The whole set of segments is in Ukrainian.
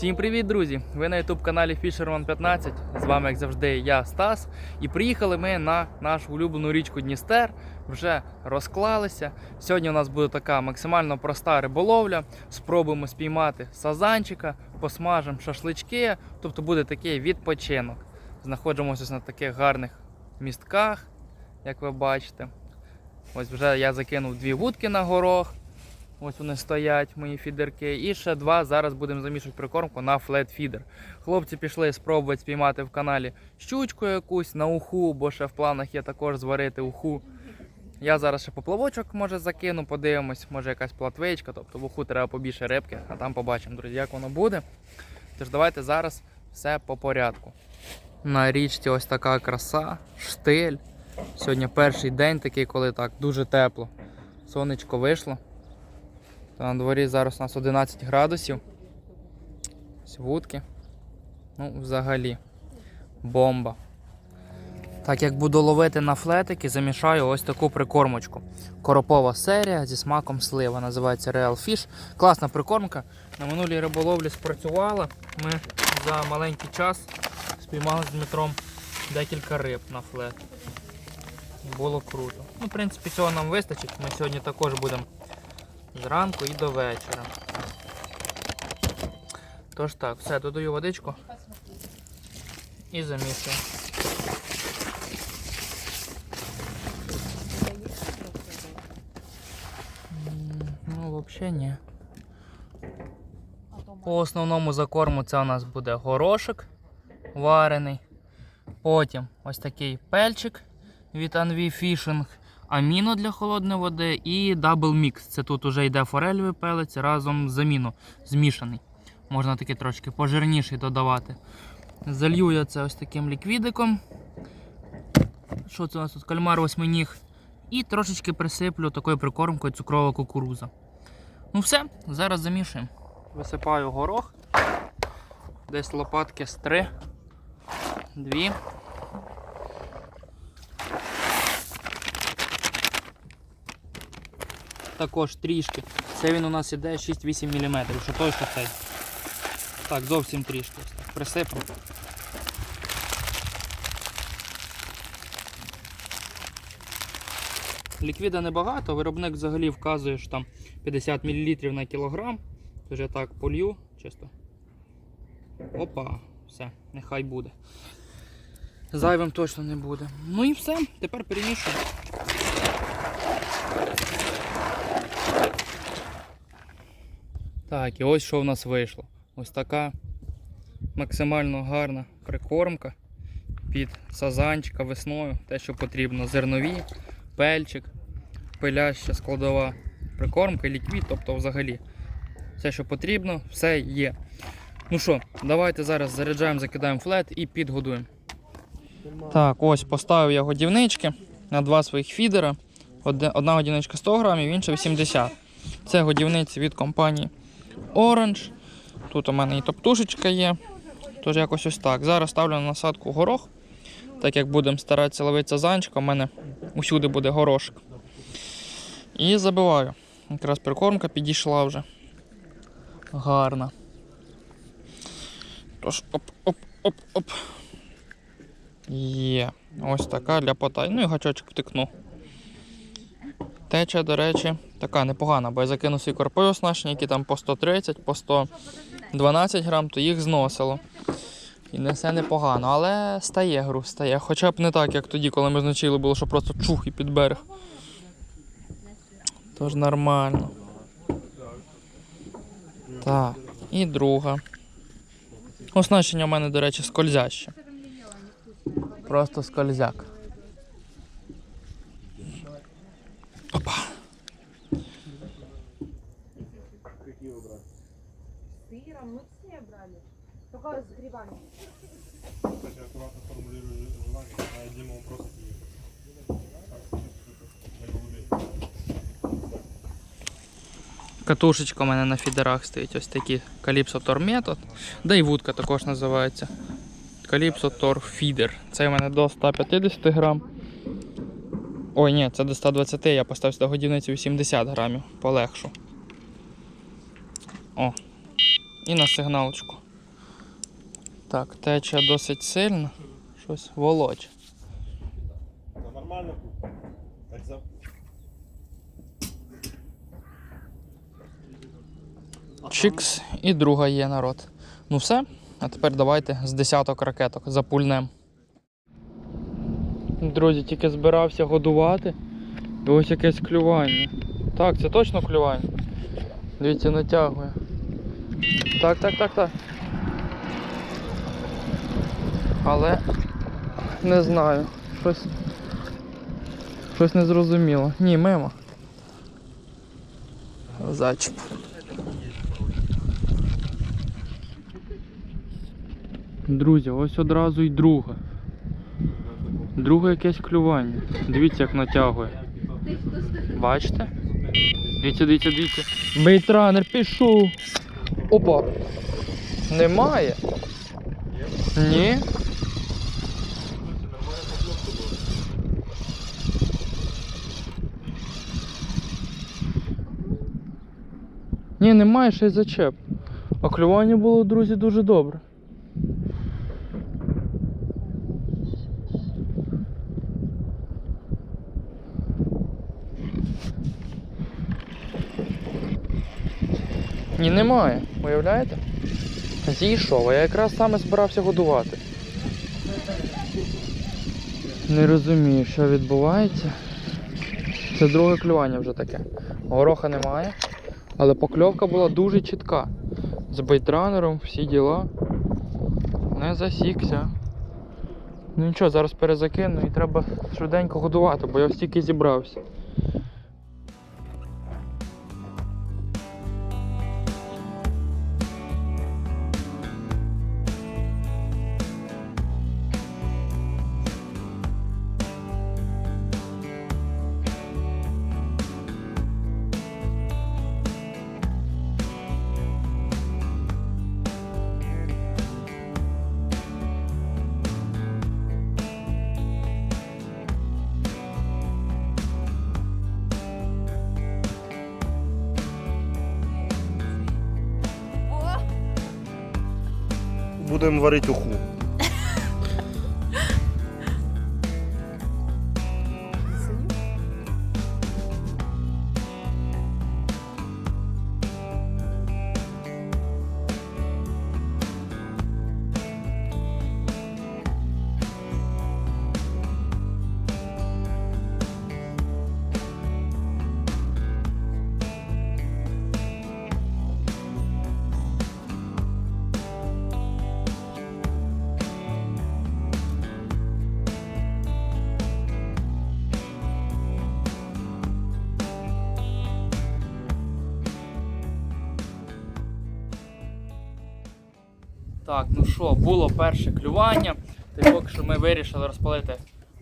Всім привіт, друзі! Ви на youtube каналі Fisherman 15. З вами, як завжди, я Стас. І приїхали ми на нашу улюблену річку Дністер. Вже розклалися. Сьогодні у нас буде така максимально проста риболовля. Спробуємо спіймати сазанчика, посмажемо шашлички. Тобто буде такий відпочинок. Знаходимося на таких гарних містках, як ви бачите. Ось вже я закинув дві вудки на горох. Ось вони стоять, мої фідерки. І ще два зараз будемо замішувати прикормку на флет-фідер. Хлопці пішли спробувати спіймати в каналі щучку якусь на уху, бо ще в планах є також зварити уху. Я зараз ще поплавочок може закину, подивимось, може якась платвичка, тобто в уху треба побільше рибки, а там побачимо, друзі, як воно буде. Тож давайте зараз все по порядку. На річці ось така краса, штиль. Сьогодні перший день такий, коли так дуже тепло. Сонечко вийшло. На дворі зараз у нас 11 градусів. Вудки. Ну, взагалі. Бомба. Так як буду ловити на флетики, замішаю ось таку прикормочку. Коропова серія зі смаком слива. Називається Real Fish. Класна прикормка. На минулій риболовлі спрацювала. Ми за маленький час спіймали з Дмитром декілька риб на флет. Було круто. Ну, в принципі, цього нам вистачить. Ми сьогодні також будемо зранку і до вечора. Тож так, все, додаю водичку і замішую. Ну, взагалі ні. По основному закорму це у нас буде горошок варений. Потім ось такий пельчик від Anvi Fishing, аміно для холодної води і Double Mix. Це тут уже йде форельовий пелець разом з аміно змішаний. Можна таки трошки пожирніший додавати. Залью я це ось таким ліквідиком. Що це у нас тут? Кальмар восьминіг. І трошечки присиплю такою прикормкою цукрова кукуруза. Ну все, зараз замішуємо. Висипаю горох. Десь лопатки з три. Дві. Також трішки. Це він у нас іде 6-8 мм, що той, що цей. Так, зовсім трішки. Присиплю. Ліквіда небагато, виробник взагалі вказує, що там 50 мл на кілограм. Тож я так полью, чисто. Опа, все, нехай буде. Зайвим точно не буде. Ну і все, тепер перемішую. Так, і ось що в нас вийшло. Ось така максимально гарна прикормка під сазанчика весною, те, що потрібно. Зернові, пельчик, пиляща складова прикормка, ліквід, тобто взагалі все, що потрібно, все є. Ну що, давайте зараз заряджаємо, закидаємо флет і підгодуємо. Так, ось поставив я годівнички на два своїх фідера. Одна годівничка 100 грамів, інша 80. Це годівниці від компанії Orange. Тут у мене і топтушечка є. Тож якось ось так. Зараз ставлю на насадку горох. Так як будемо старатися ловити сазанчика, у мене усюди буде горошок. І забиваю. Якраз прикормка підійшла вже. Гарна. Тож, оп-оп-оп-оп. Є. Ось така ляпота. Ну і гачочок втикну. Теча, до речі, така непогана, бо я закинув свій корпові оснащення, які там по 130, по 112 грам, то їх зносило. І несе непогано, але стає груз, стає. Хоча б не так, як тоді, коли ми зночили, було, що просто чух і під берег. Тож нормально. Так, і друга. Оснащення в мене, до речі, скользяще. Просто скользяк. Катушечка у мене на фідерах стоїть ось такі Calypso Tor Method. Да і вудка також називається. Calypso Tor Feeder. Це у мене до 150 грам. Ой, ні, це до 120, я поставив сюди годівницю 80 грамів, полегшу. О. І на сигналочку. Так, тече досить сильно. Щось волоче. Це нормально? Так за... Чікс і друга є народ. Ну все, а тепер давайте з десяток ракеток запульнем. Друзі, тільки збирався годувати. І ось якесь клювання. Так, це точно клювання. Дивіться, натягує. Так, так, так, так. Але не знаю. Щось. Щось незрозуміло. Ні, мимо. Зачіп. Друзі, ось одразу й друга. Друге якесь клювання. Дивіться, як натягує. Бачите? Дивіться, дивіться, дивіться. Бейтранер пішов. Опа. Немає. Ні. Ні, немає ще й зачеп. А клювання було, друзі, дуже добре. Ні, немає. Уявляєте? Зійшов, а я якраз саме збирався годувати. Не розумію, що відбувається. Це друге клювання вже таке. Гороха немає, але покльовка була дуже чітка. З бейтранером, всі діла. Не засікся. Ну нічого, зараз перезакину і треба швиденько годувати, бо я ось тільки зібрався. Будемо варити уху. Так, ну що, було перше клювання. Та поки що ми вирішили розпалити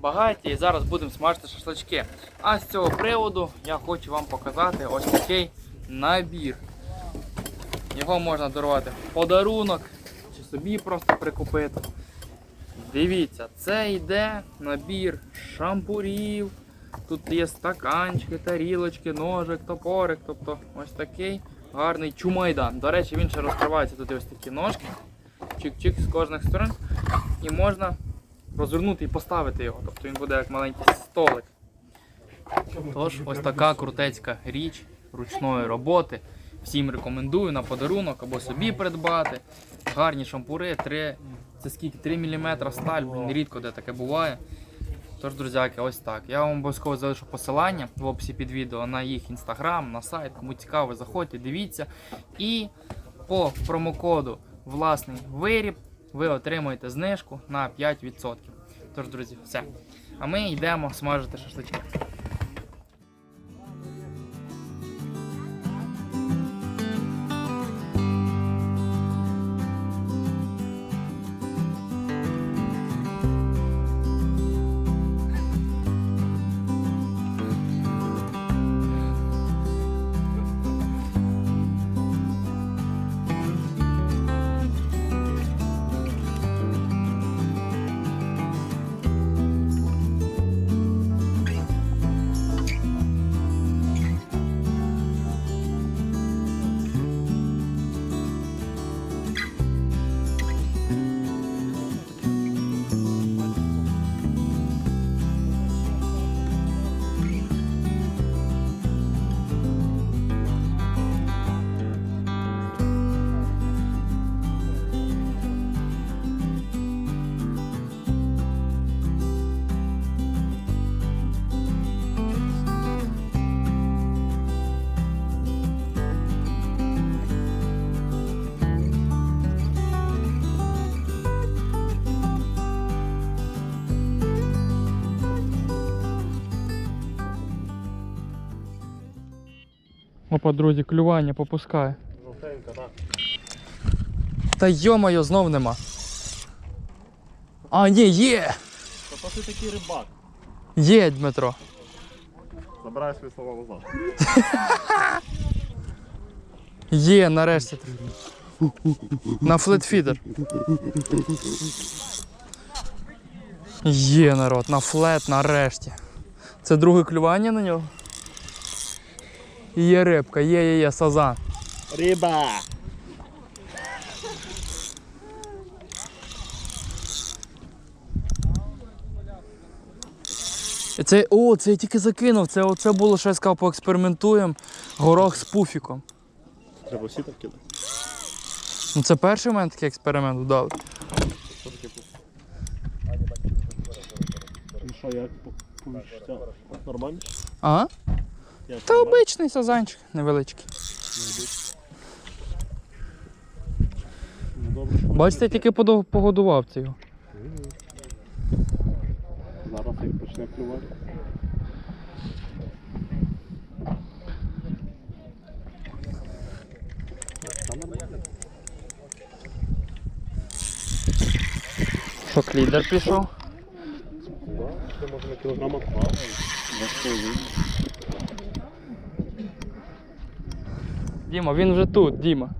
багаття і зараз будемо смажити шашлички. А з цього приводу я хочу вам показати ось такий набір. Його можна дарувати в подарунок чи собі просто прикупити. Дивіться, це йде набір шампурів. Тут є стаканчики, тарілочки, ножик, топорик. Тобто ось такий гарний чумайдан. До речі, він ще розкривається. Тут ось такі ножки. Чик-чик з кожних сторон. І можна розвернути і поставити його. Тобто він буде як маленький столик. Тож, ось така крутецька річ ручної роботи. Всім рекомендую на подарунок або собі придбати. Гарні шампури, 3, це скільки? 3 мм сталь, блін, рідко де таке буває. Тож, друзяки, ось так. Я вам обов'язково залишу посилання в описі під відео на їх інстаграм, на сайт. Кому цікаво, заходьте, дивіться. І по промокоду власний виріб ви отримуєте знижку на 5%. Тож, друзі, все. А ми йдемо смажити шашлички. Опа, друзі, клювання попускає. Жовтенька, так. Та йо-моє, знов нема. А, ні, є! Та ти такий рибак. Є, Дмитро. Забирай свої слова назад. Є, нарешті. На флетфідер. Є народ, на флет нарешті. Це друге клювання на нього. І Є рибка, є, є, є, сазан. Риба! Це, о, це я тільки закинув. Це оце було, що я сказав, поекспериментуємо. Горох з пуфіком. Треба всі так кидати. Ну це перший в мене такий експеримент вдали. Що таке пух? І що, як по по відчуттям? Нормально? Ага. Та обичний сазанчик, невеличкий. Ну, Бачите, я тільки подо- погодував це його. Зараз як почне клювати. Що клідер пішов? Да, це може на кілограма два. Діма, він вже тут, Діма.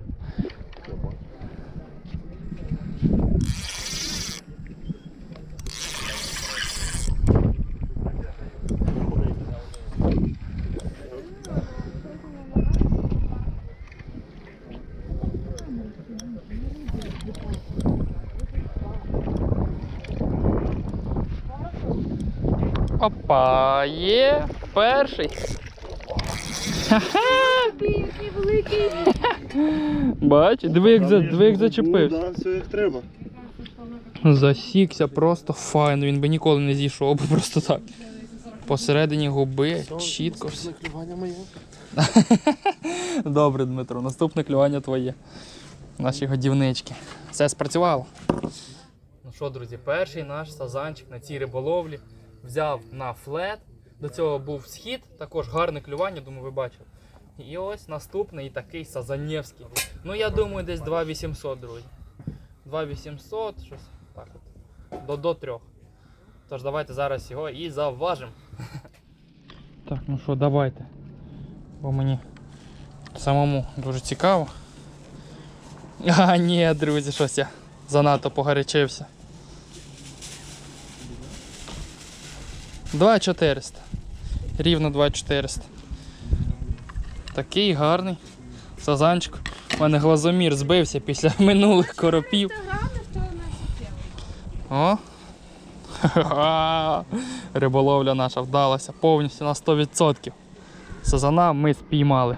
Опа, є перший. Який. Бач, диви як, за, диви як зачепився. Так, все як треба. Засікся просто файно, він би ніколи не зійшов би просто так. Посередині губи, чітко все. Клювання моє. Добре, Дмитро, наступне клювання твоє. Наші годівнички. Все спрацювало. Ну що, друзі, перший наш сазанчик на цій риболовлі взяв на флет. До цього був схід, також гарне клювання, думаю, ви бачили. І ось наступний такий сазанєвський. Ну, я думаю, десь 2800, друзі. 2800, щось так от. До, до трьох. Тож давайте зараз його і заважимо. Так, ну що, давайте. Бо мені самому дуже цікаво. А, ні, друзі, щось я занадто погарячився. 2400. Рівно 2400. Такий гарний сазанчик. У мене глазомір збився після минулих коропів. О! Риболовля наша вдалася повністю на 100%. Сазана ми спіймали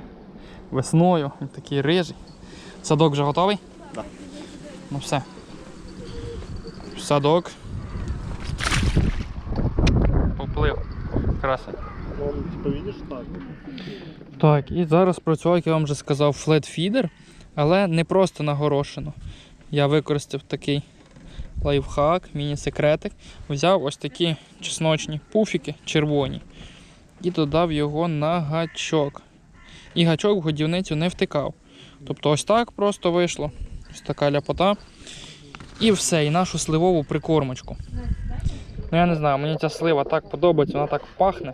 весною. Він такий рижий. Садок вже готовий? Да. Ну все. Садок. Поплив. Красень. Он, типа, видиш, так. Так, і зараз працював, як я вам вже сказав, флетфідер, але не просто на горошину. Я використав такий лайфхак, міні-секретик. Взяв ось такі чесночні пуфіки червоні і додав його на гачок. І гачок в годівницю не втикав. Тобто ось так просто вийшло. Ось така ляпота. І все, і нашу сливову прикормочку. Ну я не знаю, мені ця слива так подобається, вона так пахне.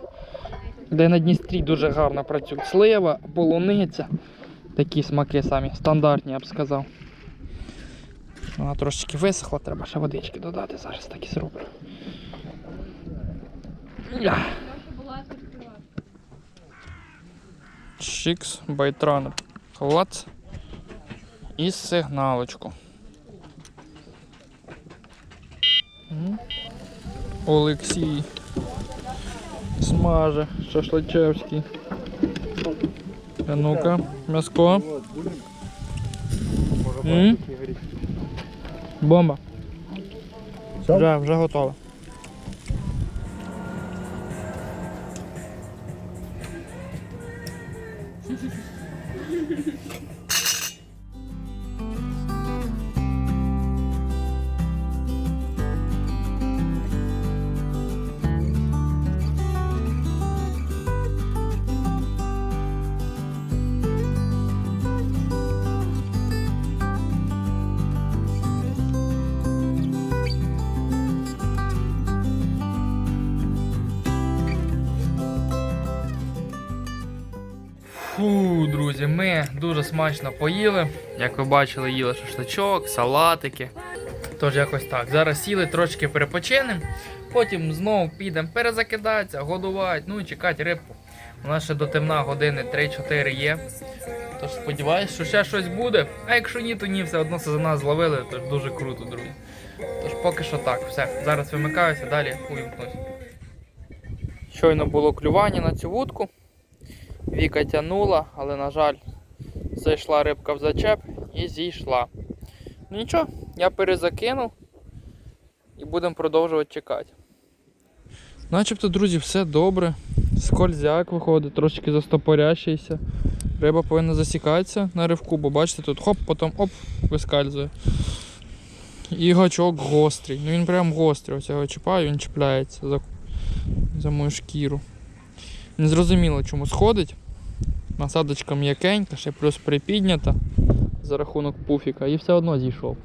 Де на Дністрі дуже гарно працює. Слива, полуниця. Такі смаки самі, стандартні, я б сказав. Вона трошечки висохла, треба ще водички додати, зараз так і зроблю. Я. Чикс, байтранер. Клац. І сигналочку. Олексій. Смаже, шашличевський. А ну-ка, м'яско. Бомба. Все, Вже, вже готово. Дуже смачно поїли. Як ви бачили, їли шашличок, салатики. Тож якось так. Зараз сіли, трошки перепочинемо. Потім знову підемо перезакидатися, годувати, ну і чекати рибку. У нас ще до темна години 3-4 є. Тож сподіваюсь, що ще щось буде. А якщо ні, то ні, все одно за нас зловили, тож дуже круто, друзі. Тож поки що так, все. Зараз вимикаюся, далі увімкнусь. Щойно було клювання на цю вудку. Віка тянула, але, на жаль, зайшла рибка в зачеп і зійшла. Ну нічого, я перезакинув і будемо продовжувати чекати. Начебто, друзі, все добре. Скользяк виходить, трошки застопорящийся. Риба повинна засікатися на ривку, бо бачите, тут хоп, потім оп, вискальзує. І гачок гострий. Ну він прям гострий. Ось я його чіпаю, він чіпляється за, за мою шкіру. Не зрозуміло, чому сходить. Насадочка м'якенька, ще плюс припіднята за рахунок пуфіка і все одно зійшов.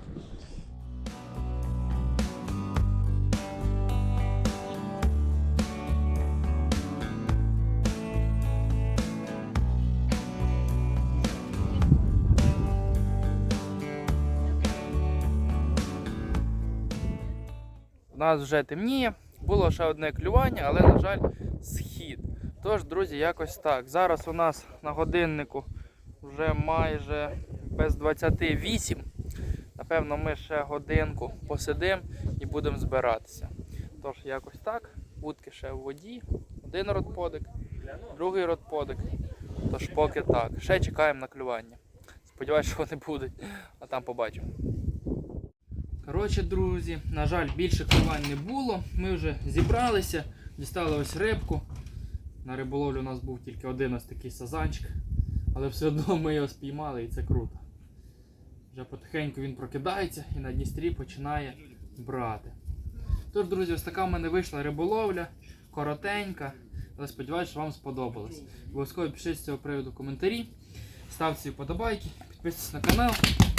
У нас вже темніє, було ще одне клювання, але, на жаль, схід. Тож, друзі, якось так. Зараз у нас на годиннику вже майже без 28. Напевно, ми ще годинку посидимо і будемо збиратися. Тож, якось так. Вудки ще в воді. Один родподик, другий родподик. Тож поки так. Ще чекаємо на клювання. Сподіваюсь, що вони будуть, а там побачимо. Коротше, друзі, на жаль, більше клювань не було. Ми вже зібралися, дістали ось рибку. На риболовлю у нас був тільки один ось такий сазанчик, але все одно ми його спіймали і це круто. Вже потихеньку він прокидається і на Дністрі починає брати. Тож, друзі, ось така в мене вийшла риболовля, коротенька, але сподіваюся, що вам сподобалось. Обов'язково пишіть з цього приводу коментарі, ставте свої подобайки, підписуйтесь на канал.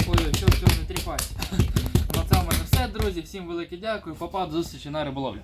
Ой, все, все, не тріпайте. На цьому в все, друзі. Всім велике дякую. Попав до зустрічі на риболовлі.